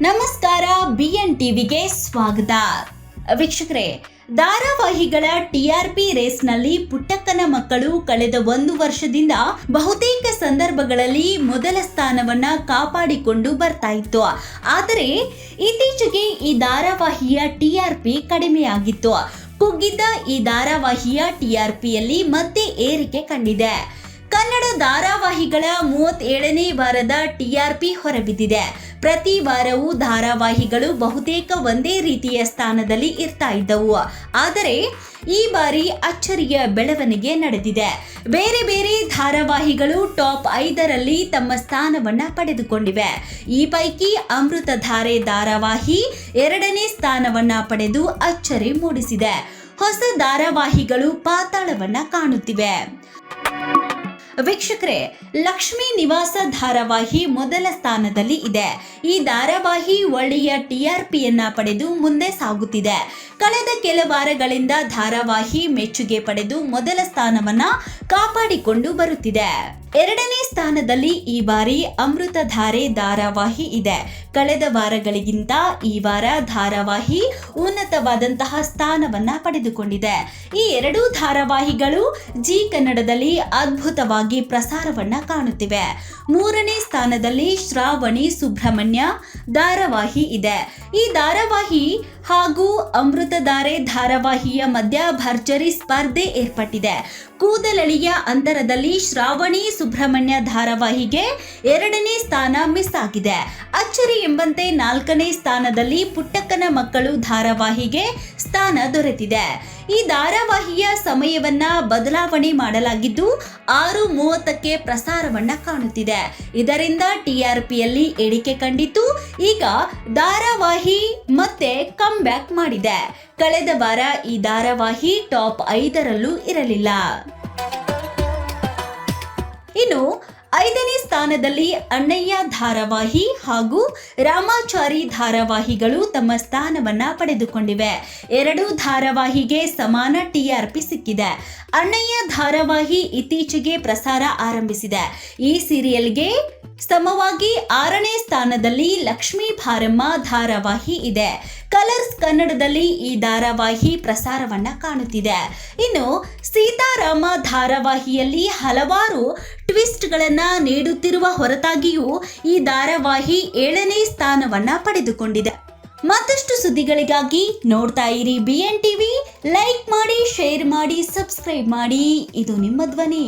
ನಮಸ್ಕಾರ ಬಿಎನ್ ಟಿವಿಗೆ ಸ್ವಾಗತ. ವೀಕ್ಷಕರೇ, ಧಾರಾವಾಹಿಗಳ ಟಿಆರ್ಪಿ ರೇಸ್ನಲ್ಲಿ ಪುಟ್ಟಕ್ಕನ ಮಕ್ಕಳು ಕಳೆದ ಒಂದು ವರ್ಷದಿಂದ ಬಹುತೇಕ ಸಂದರ್ಭಗಳಲ್ಲಿ ಮೊದಲ ಸ್ಥಾನವನ್ನ ಕಾಪಾಡಿಕೊಂಡು ಬರ್ತಾ ಇತ್ತು. ಆದರೆ, ಇತ್ತೀಚೆಗೆ ಈ ಧಾರಾವಾಹಿಯ ಟಿಆರ್ಪಿ ಕಡಿಮೆಯಾಗಿತ್ತು. ಕುಗ್ಗಿದ್ದ ಈ ಧಾರಾವಾಹಿಯ ಟಿಆರ್ಪಿಯಲ್ಲಿ ಮತ್ತೆ ಏರಿಕೆ ಕಂಡಿದೆ. ಕನ್ನಡ ಧಾರಾವಾಹಿಗಳ ಮೂವತ್ತೇಳನೇ ವಾರದ ಟಿಆರ್ಪಿ ಹೊರಬಿದ್ದಿದೆ. ಪ್ರತಿ ವಾರವೂ ಧಾರಾವಾಹಿಗಳು ಬಹುತೇಕ ಒಂದೇ ರೀತಿಯ ಸ್ಥಾನದಲ್ಲಿ ಇರ್ತಾ ಇದ್ದವು. ಆದರೆ, ಈ ಬಾರಿ ಅಚ್ಚರಿಯ ಬೆಳವಣಿಗೆ ನಡೆದಿದೆ. ಬೇರೆ ಬೇರೆ ಧಾರಾವಾಹಿಗಳು ಟಾಪ್ ಐದರಲ್ಲಿ ತಮ್ಮ ಸ್ಥಾನವನ್ನ ಪಡೆದುಕೊಂಡಿವೆ. ಈ ಪೈಕಿ ಅಮೃತಧಾರೆ ಧಾರಾವಾಹಿ ಎರಡನೇ ಸ್ಥಾನವನ್ನ ಪಡೆದು ಅಚ್ಚರಿ ಮೂಡಿಸಿದೆ. ಹೊಸ ಧಾರಾವಾಹಿಗಳು ಪಾತಾಳವನ್ನ ಕಾಣುತ್ತಿವೆ. ವೀಕ್ಷಕರೇ, ಲಕ್ಷ್ಮೀ ನಿವಾಸ ಧಾರಾವಾಹಿ ಮೊದಲ ಸ್ಥಾನದಲ್ಲಿ ಇದೆ. ಈ ಧಾರಾವಾಹಿ ಒಳ್ಳೆಯ ಟಿಆರ್ಪಿಯನ್ನ ಪಡೆದು ಮುಂದೆ ಸಾಗುತ್ತಿದೆ. ಕಳೆದ ಕೆಲ ವಾರಗಳಿಂದ ಧಾರಾವಾಹಿ ಮೆಚ್ಚುಗೆ ಪಡೆದು ಮೊದಲ ಸ್ಥಾನವನ್ನ ಕಾಪಾಡಿಕೊಂಡು ಬರುತ್ತಿದೆ. ಎರಡನೇ ಸ್ಥಾನದಲ್ಲಿ ಈ ಬಾರಿ ಅಮೃತಧಾರೆ ಧಾರಾವಾಹಿ ಇದೆ. ಕಳೆದ ವಾರಗಳಿಗಿಂತ ಈ ವಾರ ಧಾರಾವಾಹಿ ಉನ್ನತವಾದಂತಹ ಸ್ಥಾನವನ್ನ ಪಡೆದುಕೊಂಡಿದೆ. ಈ ಎರಡೂ ಧಾರಾವಾಹಿಗಳು ಜಿ ಕನ್ನಡದಲ್ಲಿ ಅದ್ಭುತವಾಗಿ ಪ್ರಸಾರವನ್ನ ಕಾಣುತ್ತಿವೆ. ಮೂರನೇ ಸ್ಥಾನದಲ್ಲಿ ಶ್ರಾವಣಿ ಸುಬ್ರಹ್ಮಣ್ಯ ಧಾರಾವಾಹಿ ಇದೆ. ಈ ಧಾರಾವಾಹಿ ಹಾಗೂ ಅಮೃತಧಾರೆ ಧಾರಾವಾಹಿಯ ಮಧ್ಯ ಭರ್ಜರಿ ಸ್ಪರ್ಧೆ ಏರ್ಪಟ್ಟಿದೆ. ಕೂದಲಳಿಯ ಅಂತರದಲ್ಲಿ ಶ್ರಾವಣಿ ಸುಬ್ರಹ್ಮಣ್ಯ ಧಾರಾವಾಹಿಗೆ ಎರಡನೇ ಸ್ಥಾನ ಮಿಸ್ ಆಗಿದೆ. ಅಚ್ಚರಿ ಎಂಬಂತೆ ನಾಲ್ಕನೇ ಸ್ಥಾನದಲ್ಲಿ ಪುಟ್ಟಕ್ಕನ ಮಕ್ಕಳು ಧಾರಾವಾಹಿಗೆ ಸ್ಥಾನ ದೊರೆತಿದೆ. ಈ ಧಾರಾವಾಹಿಯ ಸಮಯವನ್ನ ಬದಲಾವಣೆ ಮಾಡಲಾಗಿದ್ದು ಆರು ಮೂವತ್ತಕ್ಕೆ ಪ್ರಸಾರವನ್ನ ಕಾಣುತ್ತಿದೆ. ಇದರಿಂದ ಟಿಆರ್ಪಿಯಲ್ಲಿ ಇಳಿಕೆ ಕಂಡಿತು ಈಗ ಧಾರಾವಾಹಿ ಮತ್ತೆ ಕಮ್ ಬ್ಯಾಕ್ ಮಾಡಿದೆ. ಕಳೆದ ವಾರ ಈ ಧಾರಾವಾಹಿ ಟಾಪ್ ಐದರಲ್ಲೂ ಇರಲಿಲ್ಲ. ಇನ್ನು ಐದನೇ ಸ್ಥಾನದಲ್ಲಿ ಅಣ್ಣಯ್ಯ ಧಾರಾವಾಹಿ ಹಾಗೂ ರಾಮಾಚಾರಿ ಧಾರಾವಾಹಿಗಳು ತಮ್ಮ ಸ್ಥಾನವನ್ನ ಪಡೆದುಕೊಂಡಿವೆ. ಎರಡು ಧಾರಾವಾಹಿಗೆ ಸಮಾನ ಟಿಆರ್ಪಿ ಸಿಕ್ಕಿದೆ. ಅಣ್ಣಯ್ಯ ಧಾರಾವಾಹಿ ಇತ್ತೀಚೆಗೆ ಪ್ರಸಾರ ಆರಂಭಿಸಿದೆ. ಈ ಸೀರಿಯಲ್ಗೆ ಸಮವಾಗಿ ಆರನೇ ಸ್ಥಾನದಲ್ಲಿ ಲಕ್ಷ್ಮೀ ಭಾರಮ್ಮ ಧಾರಾವಾಹಿ ಇದೆ. ಕಲರ್ಸ್ ಕನ್ನಡದಲ್ಲಿ ಈ ಧಾರಾವಾಹಿ ಪ್ರಸಾರವನ್ನ ಕಾಣುತ್ತಿದೆ. ಇನ್ನು ಸೀತಾರಾಮ ಧಾರಾವಾಹಿಯಲ್ಲಿ ಹಲವಾರು ಟ್ವಿಸ್ಟ್ಗಳನ್ನ ನೀಡುತ್ತಿರುವ ಹೊರತಾಗಿಯೂ ಈ ಧಾರಾವಾಹಿ ಏಳನೇ ಸ್ಥಾನವನ್ನ ಪಡೆದುಕೊಂಡಿದೆ. ಮತ್ತಷ್ಟು ಸುದ್ದಿಗಳಿಗಾಗಿ ನೋಡ್ತಾ ಇರಿ ಬಿ ಟಿವಿ ಲೈಕ್ ಮಾಡಿ ಶೇರ್ ಮಾಡಿ ಸಬ್ಸ್ಕ್ರೈಬ್ ಮಾಡಿ. ಇದು ನಿಮ್ಮ ಧ್ವನಿ.